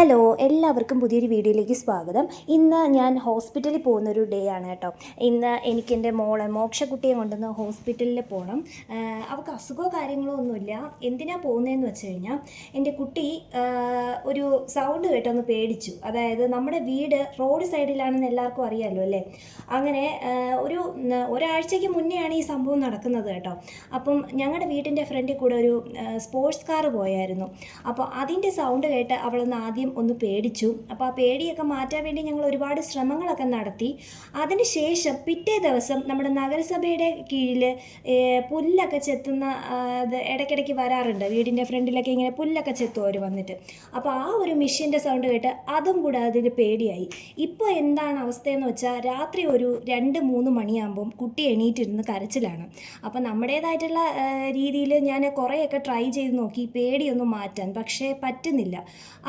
Hello എല്ലാവർക്കും പുതിയൊരു വീഡിയോയിലേക്ക് സ്വാഗതം. ഇന്ന് ഞാൻ ഹോസ്പിറ്റലിൽ പോകുന്നൊരു ഡേ ആണ് കേട്ടോ. ഇന്ന് എനിക്ക് എന്റെ മോളെ മോക്ഷക്കുട്ടിയെ കൊണ്ടുവന്ന് ഹോസ്പിറ്റലിൽ പോകണം അവൾക്ക് അസുഖമോ കാര്യങ്ങളോ ഒന്നുമില്ല. എന്തിനാണ് പോകുന്നതെന്ന് വെച്ച് കഴിഞ്ഞാൽ എന്റെ കുട്ടി ഒരു സൗണ്ട് കേട്ടൊന്ന് പേടിച്ചു. അതായത് നമ്മുടെ വീട് റോഡ് സൈഡിലാണെന്ന് എല്ലാവർക്കും അറിയാമല്ലോ അല്ലേ? അങ്ങനെ ഒരു ഒരാഴ്ചയ്ക്ക് മുന്നെയാണ് ഈ സംഭവം നടക്കുന്നത് കേട്ടോ. അപ്പം ഞങ്ങളുടെ വീട്ടിന്റെ ഫ്രണ്ടിൽ കൂടെ ഒരു സ്പോർട്സ് കാർ പോയായിരുന്നു. അപ്പോൾ അതിന്റെ സൗണ്ട് കേട്ട് അവളൊന്ന് ആദ്യം ഒന്ന് പേടിച്ചു. അപ്പോൾ ആ പേടിയൊക്കെ മാറ്റാൻ വേണ്ടി ഞങ്ങൾ ഒരുപാട് ശ്രമങ്ങളൊക്കെ നടത്തി. അതിനുശേഷം പിറ്റേ ദിവസം നമ്മുടെ നഗരസഭയുടെ കീഴിൽ പുല്ലൊക്കെ ചെത്തുന്ന ഇടയ്ക്കിടയ്ക്ക് വരാറുണ്ട്. വീടിന്റെ ഫ്രണ്ടിലൊക്കെ ഇങ്ങനെ പുല്ലൊക്കെ ചെത്തും അവർ വന്നിട്ട്. അപ്പോൾ ആ ഒരു മെഷീന്റെ സൗണ്ട് കേട്ട് അതും കൂടെ അതിന് പേടിയായി. ഇപ്പോൾ എന്താണ് അവസ്ഥയെന്ന് വെച്ചാൽ രാത്രി ഒരു രണ്ട് മൂന്ന് മണിയാകുമ്പം കുട്ടി എണീറ്റിരുന്ന് കരച്ചിലാണ്. അപ്പോൾ നമ്മുടേതായിട്ടുള്ള രീതിയിൽ ഞാൻ കുറേയൊക്കെ ട്രൈ ചെയ്ത് നോക്കി. പേടിയൊന്നും മാറ്റാൻ പക്ഷേ പറ്റുന്നില്ല.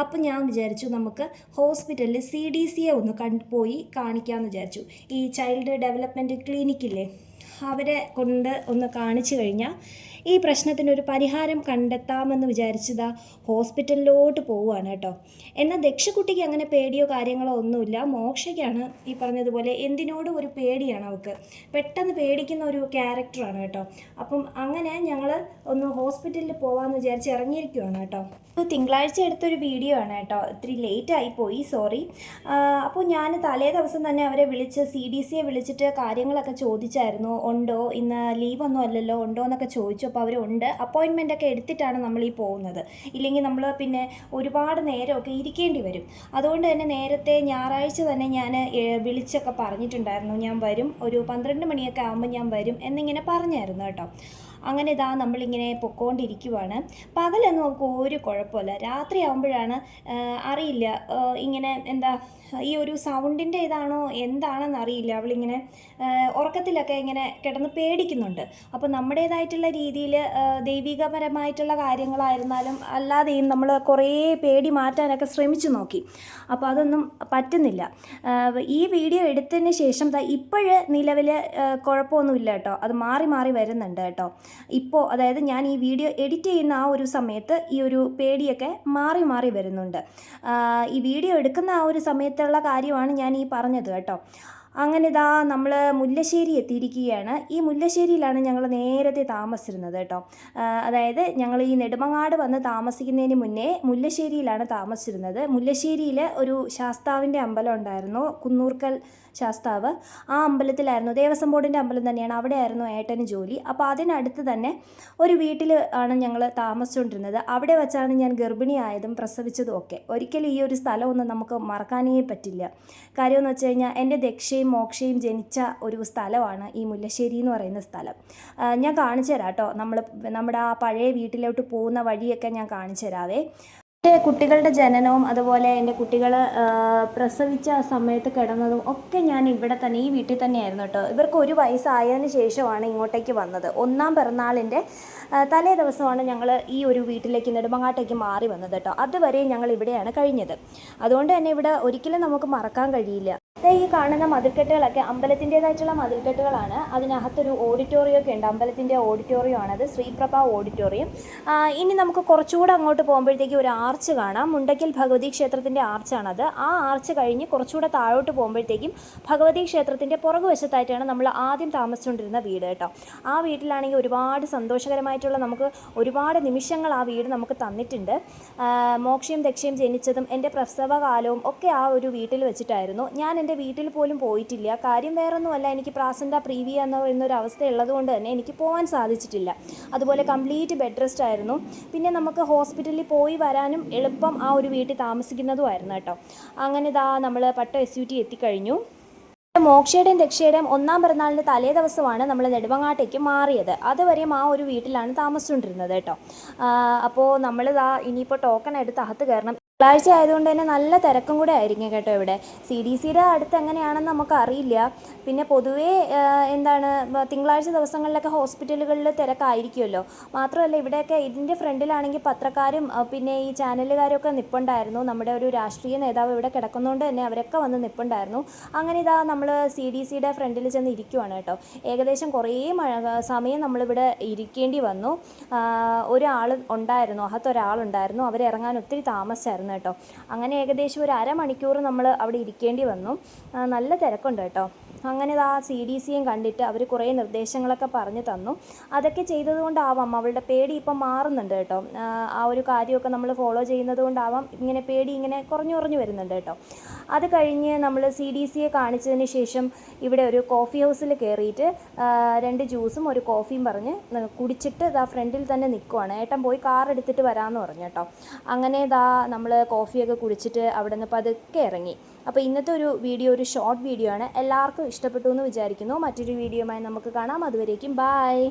അപ്പോൾ ഞാൻ വിചാരിച്ചു നമുക്ക് ഹോസ്പിറ്റലിൽ സി ഡി സിയെ ഒന്ന് കണ്ട് പോയി കാണിക്കാമെന്ന് വിചാരിച്ചു. ഈ ചൈൽഡ് ഡെവലപ്മെന്റ് ക്ലിനിക്കില്ലേ അവരെ കൊണ്ട് ഒന്ന് കാണിച്ചു കഴിഞ്ഞാൽ ഈ പ്രശ്നത്തിനൊരു പരിഹാരം കണ്ടെത്താമെന്ന് വിചാരിച്ചതാ ഹോസ്പിറ്റലിലോട്ട് പോവുകയാണ് കേട്ടോ. എന്നാൽ ദക്ഷക്കുട്ടിക്ക് അങ്ങനെ പേടിയോ കാര്യങ്ങളോ ഒന്നുമില്ല. മോക്ഷയ്ക്കാണ് ഈ പറഞ്ഞതുപോലെ എന്തിനോടും ഒരു പേടിയാണ് അവൾക്ക്. പെട്ടെന്ന് പേടിക്കുന്ന ഒരു ക്യാരക്ടറാണ് കേട്ടോ. അപ്പം അങ്ങനെ ഞങ്ങൾ ഒന്ന് ഹോസ്പിറ്റലിൽ പോകാമെന്ന് വിചാരിച്ച് ഇറങ്ങിയിരിക്കുവാണ് കേട്ടോ. തിങ്കളാഴ്ച എടുത്തൊരു വീഡിയോ ആണ് കേട്ടോ. ഇത്തിരി ലേറ്റ് ആയിപ്പോയി സോറി അപ്പോൾ ഞാൻ തലേ ദിവസം തന്നെ അവരെ വിളിച്ച് സി ഡി സിയെ വിളിച്ചിട്ട് കാര്യങ്ങളൊക്കെ ചോദിച്ചായിരുന്നു. ഉണ്ടോ? ഇന്ന് ലീവൊന്നും അല്ലല്ലോ. ഉണ്ടോ എന്നൊക്കെ ചോദിച്ചു. അപ്പോൾ അവരുണ്ട് അപ്പോയിൻമെന്റ് ഒക്കെ എടുത്തിട്ടാണ് നമ്മൾ ഈ പോകുന്നത്. ഇല്ലെങ്കിൽ നമ്മൾ പിന്നെ ഒരുപാട് നേരമൊക്കെ ഇരിക്കേണ്ടി വരും. അതുകൊണ്ട് തന്നെ നേരത്തെ ഞായറാഴ്ച തന്നെ ഞാൻ വിളിച്ചൊക്കെ പറഞ്ഞിട്ടുണ്ടായിരുന്നു. ഞാൻ വരും. ഒരു പന്ത്രണ്ട് മണിയൊക്കെ ആകുമ്പോൾ ഞാൻ വരും എന്നിങ്ങനെ പറഞ്ഞായിരുന്നു കേട്ടോ. അങ്ങനെ ഇതാ നമ്മളിങ്ങനെ പൊക്കോണ്ടിരിക്കുവാണ്. പകലൊന്നും നമുക്ക് ഒരു കുഴപ്പമില്ല. രാത്രി ആകുമ്പോഴാണ് അറിയില്ല ഇങ്ങനെ എന്താ ഈ ഒരു സൗണ്ടിന്റെ ഇതാണോ എന്താണെന്ന് അറിയില്ല. അവളിങ്ങനെ ഉറക്കത്തിലൊക്കെ ഇങ്ങനെ കിടന്ന് പേടിക്കുന്നുണ്ട്. അപ്പോൾ നമ്മുടേതായിട്ടുള്ള രീതിയിൽ ദൈവികപരമായിട്ടുള്ള കാര്യങ്ങളായിരുന്നാലും അല്ലാതെയും നമ്മൾ കുറേ പേടി മാറ്റാനൊക്കെ ശ്രമിച്ചു നോക്കി. അപ്പോൾ അതൊന്നും പറ്റുന്നില്ല. ഈ വീഡിയോ എടുത്തതിന് ശേഷം ഇപ്പോഴ് നിലവിൽ കുഴപ്പമൊന്നുമില്ല കേട്ടോ. അത് മാറി മാറി വരുന്നുണ്ട് കേട്ടോ. ഇപ്പോൾ അതായത് ഞാൻ ഈ വീഡിയോ എഡിറ്റ് ചെയ്യുന്ന ആ ഒരു സമയത്ത് ഈ ഒരു പേടിയൊക്കെ മാറി മാറി വരുന്നുണ്ട്. ഈ വീഡിയോ എടുക്കുന്ന ആ ഒരു സമയത്തുള്ള കാര്യമാണ് ഞാൻ ഈ പറഞ്ഞത് കേട്ടോ. അങ്ങനെ ഇതാ നമ്മൾ മുല്ലശ്ശേരി എത്തിയിരിക്കുകയാണ്. ഈ മുല്ലശ്ശേരിയിലാണ് ഞങ്ങൾ നേരത്തെ താമസിച്ചിരുന്നത് കേട്ടോ. അതായത് ഞങ്ങൾ ഈ നെടുമങ്ങാട് വന്ന് താമസിക്കുന്നതിന് മുന്നേ മുല്ലശ്ശേരിയിലാണ് താമസിച്ചിരുന്നത്. മുല്ലശ്ശേരിയിൽ ഒരു ശാസ്താവിന്റെ അമ്പലം ഉണ്ടായിരുന്നു കുന്നൂർക്കൽ ശാസ്താവ്. ആ അമ്പലത്തിലായിരുന്നു ദേവസ്വം ബോർഡിന്റെ അമ്പലം തന്നെയാണ്. അവിടെ ആയിരുന്നു ഏട്ടന് ജോലി. അപ്പോൾ അതിനടുത്ത് തന്നെ ഒരു വീട്ടിൽ ആണ് ഞങ്ങൾ താമസിച്ചുകൊണ്ടിരുന്നത്. അവിടെ വെച്ചാണ് ഞാൻ ഗർഭിണിയായതും പ്രസവിച്ചതും ഒക്കെ. ഒരിക്കലും ഈ ഒരു സ്ഥലമൊന്നും നമുക്ക് മറക്കാനേ പറ്റില്ല. കാര്യമെന്ന് വെച്ച് കഴിഞ്ഞാൽ എന്റെ ദക്ഷയും മോക്ഷയും ജനിച്ച ഒരു സ്ഥലമാണ് ഈ മുല്ലശ്ശേരി എന്ന് പറയുന്ന സ്ഥലം. ഞാൻ കാണിച്ചു തരാം കേട്ടോ. നമ്മൾ നമ്മുടെ ആ പഴയ വീട്ടിലോട്ട് പോകുന്ന വഴിയൊക്കെ ഞാൻ കാണിച്ചു തരാവേ. എന്റെ കുട്ടികളുടെ ജനനവും അതുപോലെ എന്റെ കുട്ടികൾ പ്രസവിച്ച സമയത്ത് കിടന്നതും ഒക്കെ ഞാൻ ഇവിടെ തന്നെ ഈ വീട്ടിൽ തന്നെയായിരുന്നു കേട്ടോ. ഇവർക്ക് ഒരു വയസ്സായതിനു ശേഷമാണ് ഇങ്ങോട്ടേക്ക് വന്നത്. ഒന്നാം പിറന്നാളിന്റെ തലേ ദിവസമാണ് ഞങ്ങൾ ഈ ഒരു വീട്ടിലേക്ക് നെടുമങ്ങാട്ടേക്ക് മാറി വന്നത് കേട്ടോ. അതുവരെ ഞങ്ങൾ ഇവിടെയാണ് കഴിഞ്ഞത്. അതുകൊണ്ട് തന്നെ ഇവിടെ ഒരിക്കലും നമുക്ക് മറക്കാൻ കഴിയില്ല. ഈ കാണുന്ന മതിൽക്കെട്ടുകളൊക്കെ അമ്പലത്തിന്റെതായിട്ടുള്ള മതിൽക്കെട്ടുകളാണ്. അതിനകത്തൊരു ഓഡിറ്റോറിയം ഒക്കെ ഉണ്ട്. അമ്പലത്തിന്റെ ഓഡിറ്റോറിയം ആണത് ശ്രീപ്രഭ ഓഡിറ്റോറിയം ഇനി നമുക്ക് കുറച്ചുകൂടെ അങ്ങോട്ട് പോകുമ്പോഴത്തേക്ക് ഒരു ആർച്ച് കാണാം. മുണ്ടയ്ക്കൽ ഭഗവതി ക്ഷേത്രത്തിന്റെ ആർച്ചാണത് ആ ആർച്ച് കഴിഞ്ഞ് കുറച്ചുകൂടെ താഴോട്ട് പോകുമ്പോഴത്തേക്കും ഭഗവതി ക്ഷേത്രത്തിന്റെ പുറകുവശത്തായിട്ടാണ് നമ്മൾ ആദ്യം താമസിച്ചുകൊണ്ടിരുന്ന വീട് കേട്ടോ. ആ വീട്ടിലാണെങ്കിൽ ഒരുപാട് സന്തോഷകരമായിട്ടുള്ള നമുക്ക് ഒരുപാട് നിമിഷങ്ങൾ ആ വീട് നമുക്ക് തന്നിട്ടുണ്ട്. മോക്ഷയും ദക്ഷയും ജനിച്ചതും എന്റെ പ്രസവകാലവും ഒക്കെ ആ ഒരു വീട്ടിൽ വെച്ചിട്ടായിരുന്നു. ഞാൻ എന്റെ വീട്ടിൽ പോലും പോയിട്ടില്ല. കാര്യം വേറൊന്നുമല്ല എനിക്ക് പ്രാസന്റ പ്രീവിയ എന്ന് പറയുന്ന ഒരു അവസ്ഥ ഉള്ളതുകൊണ്ട് തന്നെ എനിക്ക് പോകാൻ സാധിച്ചിട്ടില്ല. അതുപോലെ കംപ്ലീറ്റ് ബെഡ് റെസ്റ്റ് ആയിരുന്നു. പിന്നെ നമുക്ക് ഹോസ്പിറ്റലിൽ പോയി വരാനും എളുപ്പം ആ ഒരു വീട്ടിൽ താമസിക്കുന്നതുമായിരുന്നു കേട്ടോ. അങ്ങനെ ഇതാ നമ്മൾ പട്ട എസ് യു ടി എത്തിക്കഴിഞ്ഞു. മോക്ഷയുടെയും ദക്ഷയുടെയും ഒന്നാം പിറന്നാളിന്റെ തലേ ദിവസമാണ് നമ്മൾ നെടുവങ്ങാട്ടേക്ക് മാറിയത്. അതുവരെയും ആ ഒരു വീട്ടിലാണ് താമസിച്ചുകൊണ്ടിരുന്നത് കേട്ടോ. അപ്പോൾ നമ്മളിതാ ഇനിയിപ്പോൾ ടോക്കൺ എടുത്ത് അകത്ത് കയറണം. തിങ്കളാഴ്ച ആയതുകൊണ്ട് തന്നെ നല്ല തിരക്കും കൂടെ ആയിരിക്കും കേട്ടോ ഇവിടെ. സി ഡി സിയുടെ അടുത്ത് എങ്ങനെയാണെന്ന് നമുക്ക് അറിയില്ല. പിന്നെ പൊതുവേ എന്താണ് തിങ്കളാഴ്ച ദിവസങ്ങളിലൊക്കെ ഹോസ്പിറ്റലുകളിൽ തിരക്കായിരിക്കുമല്ലോ. മാത്രമല്ല ഇവിടെയൊക്കെ ഇതിന്റെ ഫ്രണ്ടിലാണെങ്കിൽ പത്രക്കാരും പിന്നെ ഈ ചാനലുകാരൊക്കെ നിപ്പുണ്ടായിരുന്നു. നമ്മുടെ ഒരു രാഷ്ട്രീയ നേതാവ് ഇവിടെ കിടക്കുന്നതുകൊണ്ട് തന്നെ അവരൊക്കെ വന്ന് നിപ്പുണ്ടായിരുന്നു. അങ്ങനെ ഇതാ നമ്മൾ സി ഡി സിയുടെ ഫ്രണ്ടിൽ ചെന്ന് ഇരിക്കുവാണ് കേട്ടോ. ഏകദേശം കുറേ മഴ സമയം നമ്മളിവിടെ ഇരിക്കേണ്ടി വന്നു. ഒരാൾ ഉണ്ടായിരുന്നു അകത്തൊരാളുണ്ടായിരുന്നു. അവരിറങ്ങാൻ ഒത്തിരി താമസിച്ചായിരുന്നു. വന്നു കേട്ടോ. അങ്ങനെ ഏകദേശം ഒരു അരമണിക്കൂർ നമ്മൾ അവിടെ ഇരിക്കേണ്ടി വന്നു. നല്ല തിരക്കുണ്ട് കേട്ടോ. അങ്ങനെ ആ സി ഡി സിയും കണ്ടിട്ട് അവർ കുറേ നിർദ്ദേശങ്ങളൊക്കെ പറഞ്ഞു തന്നു. അതൊക്കെ ചെയ്തതുകൊണ്ടാവാം അവളുടെ പേടി ഇപ്പം മാറുന്നുണ്ട് കേട്ടോ. ആ, ആ ഒരു കാര്യമൊക്കെ നമ്മൾ ഫോളോ ചെയ്യുന്നത് കൊണ്ടാവാം ഇങ്ങനെ പേടി ഇങ്ങനെ കുറഞ്ഞു കുറഞ്ഞു വരുന്നുണ്ട് കേട്ടോ. അത് കഴിഞ്ഞ് നമ്മൾ സി ഡി സിയെ കാണിച്ചതിന് ശേഷം ഇവിടെ ഒരു കോഫി ഹൗസിൽ കയറിയിട്ട് രണ്ട് ജ്യൂസും ഒരു കോഫിയും പറഞ്ഞ് കുടിച്ചിട്ട് ഇതാ ഫ്രണ്ടിൽ തന്നെ നിൽക്കുവാണ് ഏട്ടൻ പോയി കാർ എടുത്തിട്ട് വരാമെന്ന് പറഞ്ഞു കേട്ടോ. അങ്ങനെ ഇതാ നമ്മൾ കോഫിയൊക്കെ കുടിച്ചിട്ട് അവിടെ നിന്ന് പതുക്കെ ഇറങ്ങി. അപ്പോൾ ഇന്നത്തെ ഒരു വീഡിയോ ഒരു ഷോർട്ട് വീഡിയോ ആണ്. എല്ലാവർക്കും ഇഷ്ടപ്പെട്ടു എന്ന് വിചാരിക്കുന്നു. മറ്റൊരു വീഡിയോയുമായി നമുക്ക് കാണാം. അതുവരേക്കും ബായ്